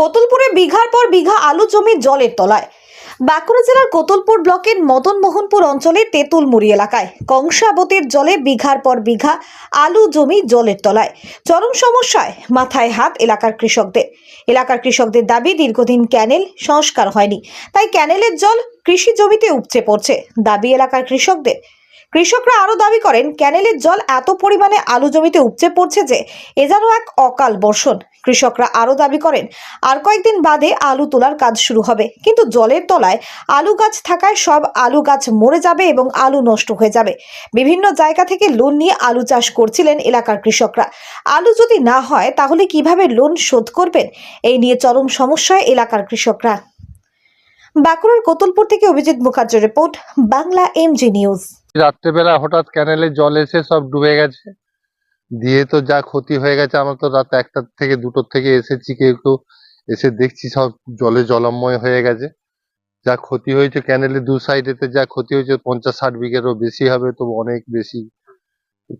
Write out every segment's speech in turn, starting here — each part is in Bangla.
কোতুলপুরে বিঘার পর বিঘা আলু জমি জলের তলায়। বাঁকুড়া জেলার কোতুলপুর ব্লকের মদন মোহনপুর অঞ্চলের তেঁতুলমুড়ি এলাকায় কংসাবতীর জলে বিঘার পর বিঘা আলু জমি জলের তলায়। চরম সমস্যায় মাথায় হাত এলাকার কৃষকদের। এলাকার কৃষকদের দাবি, দীর্ঘদিন ক্যানেল সংস্কার হয়নি। তাই ক্যানেলের জল কৃষি জমিতে উপচে পড়ছে। দাবি এলাকার কৃষকদের। কৃষকরা আরও দাবি করেন, ক্যানেলের জল এত পরিমাণে আলু জমিতে উপচে পড়ছে যে এ যেন এক অকাল বর্ষণ। কৃষকরা আরও দাবি করেন, আর কয়েকদিন বাদে আলু তোলার কাজ শুরু হবে। কিন্তু জলের তলায় আলু গাছ থাকায় সব আলু গাছ মরে যাবে এবং আলু নষ্ট হয়ে যাবে। বিভিন্ন জায়গা থেকে লোন নিয়ে আলু চাষ করছিলেন এলাকার কৃষকরা। আলু যদি না হয়, তাহলে কীভাবে লোন শোধ করবেন? এই নিয়ে চরম সমস্যায় এলাকার কৃষকরা। বাঁকুড়ার কোতুলপুর থেকে অভিজিৎ মুখার্জির রিপোর্ট, বাংলা এমজি নিউজ। রাত্রেবেলা হঠাৎ ক্যানেলে জল এসে সব ডুবে গেছে। দিয়ে তো যা ক্ষতি হয়ে গেছে, আমরা তো রাত একটার থেকে দুটোর থেকে এসেছি, কেউ কেউ এসে দেখছি সব জলে জলময় হয়ে গেছে। যা ক্ষতি হয়েছে ক্যানেলের দু সাইডেতে যা ক্ষতি হয়েছে পঞ্চাশ ষাট বিঘেরও বেশি হবে, তো অনেক বেশি।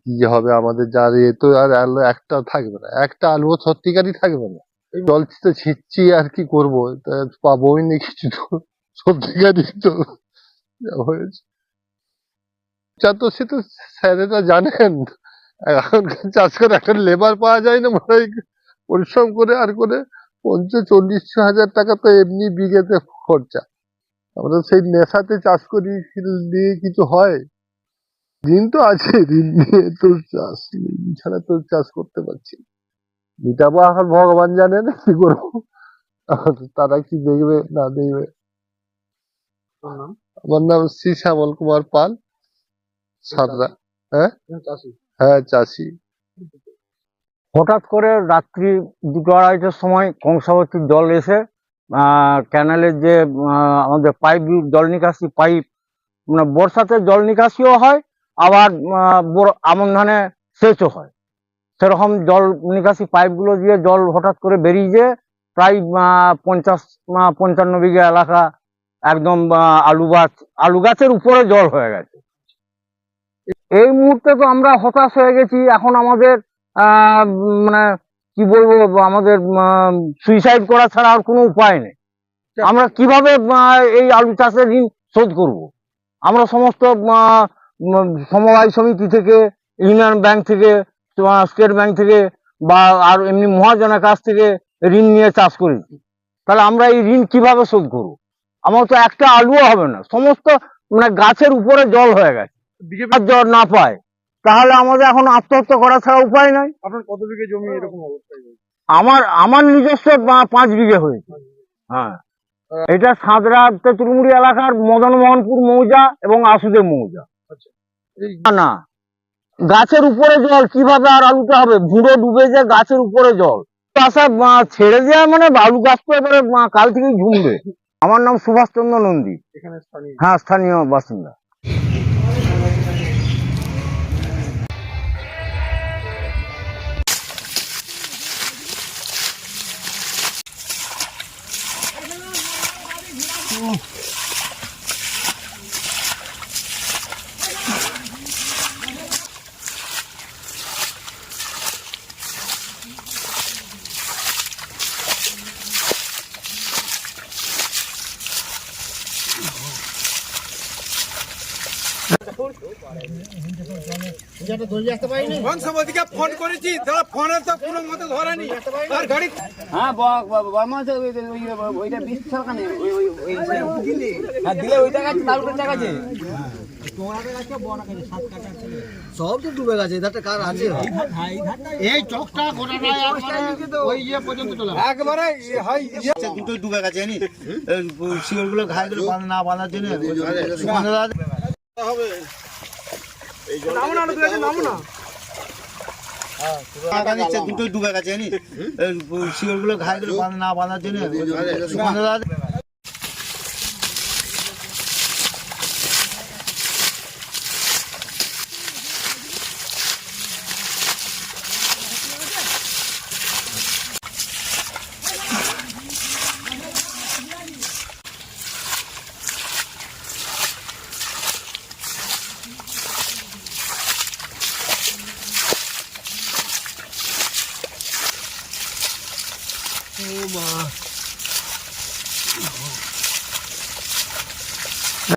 কি হবে আমাদের যা এ তো আর আলু একটা থাকবে না, একটা আলুও সত্যিকারই থাকবে না। জল তো ছিটছি আর কি করব পাবোই নি কিছু তো, সত্যিকারই তো হয়েছে। যা তো সে তো স্যারেরা জানেন। এখন চাষ করে একটা লেবার পাওয়া যায় না মনে হয়। পরিশ্রম করে আর করে পঞ্চাশ চল্লিশ হাজার টাকা তো এমনি বিঘেতে খরচা। আমরা সেই নেশাতে চাষ করি দিয়ে কিছু হয়। ঋণ তো আছে ঋণ নিয়ে তো চাষ ঋণ ছাড়া তো চাষ করতে পারছি না। মিটাবো এখন ভগবান জানেন কি করব। তারা কি দেখবে না দেখবে। আমার নাম শ্রী শ্যামল কুমার পাল। সারদা হ্যাঁ? হ্যাঁ চাষি। হঠাৎ করে রাত্রি দুটো আড়াইটার সময় কংসাবতীর জল এসে আহ, ক্যানেলের যে আমাদের পাইপ জল নিকাশি পাইপ মানে বর্ষাতে জল নিকাশিও হয় আবার আমন ধানে সেচও হয়। সেরকম জল নিকাশি পাইপগুলো দিয়ে জল হঠাৎ করে বেরিয়ে যেয়ে প্রায় পঞ্চাশ পঞ্চান্ন বিঘা এলাকা একদম আলু গাছ আলু গাছের উপরে জল হয়ে গেছে। এই মুহূর্তে তো আমরা হতাশ হয়ে গেছি। এখন আমাদের মানে কি বলব, আমাদের সুইসাইড করা ছাড়া আর কোনো উপায় নেই। আমরা কীভাবে এই আলু চাষের ঋণ শোধ করব? আমরা সমস্ত সমবায় সমিতি থেকে, ইউনিয়ন ব্যাংক থেকে স্টেট ব্যাংক থেকে, বা আর এমনি মহাজনের কাছ থেকে ঋণ নিয়ে চাষ করেছি তাহলে আমরা এই ঋণ কীভাবে শোধ করব? আমার তো একটা আলুও হবে না। সমস্ত মানে গাছের উপরে জল হয়ে গেছে। জল না পায়। তাহলে আমাদের এখন আত্মহত্যা করা ছাড়া উপায় নাই। আপনার কত বিঘে জমি এরকম অবস্থায় আমার আমার নিজস্ব পাঁচ বিঘে হয়েছে। হ্যাঁ। এটা সাঁতরা তেঁতুলমুড়ি এলাকার মদন মোহনপুর মৌজা এবং আশুদের মৌজা। না, না। গাছের উপরে জল কীভাবে আর আলুতে হবে? ভুঁড়ো ডুবে যায় গাছের উপরে জল। চাষা আহ, ছেড়ে দেওয়া মানে আলু গাছ তো এবারে কাল থেকেই ঝুমবে। আমার নাম সুভাষচন্দ্র নন্দী। হ্যাঁ স্থানীয় বাসিন্দা। Oh. বংশবতীকে ফোন করেছি। তারা ফোনে তো কোনো মতে ধরেনি আর গাড়ি হ্যাঁ ব- ব- বর্মা আছে ওই ওই ওই- ওইটা বিশ সরকারে ওই ওই ওই হ্যাঁ দিলে ওই টাকা তার উপরে টাকা আছে। সব তো ডুবে গেছে এধারটা কার আছে এই চকটা ওই ইয়ে পর্যন্ত চলে একবারে হয় ইয়ে। দুটো ডুবে গেছে বাঁধা না বাঁধার জন্য। সুগন্ধ দাদা নামো না নামো না। টাকা দুটো ডুবে গেছে জানি গুলো ঘাই না বাঁধার জন্য। 哎嘛妈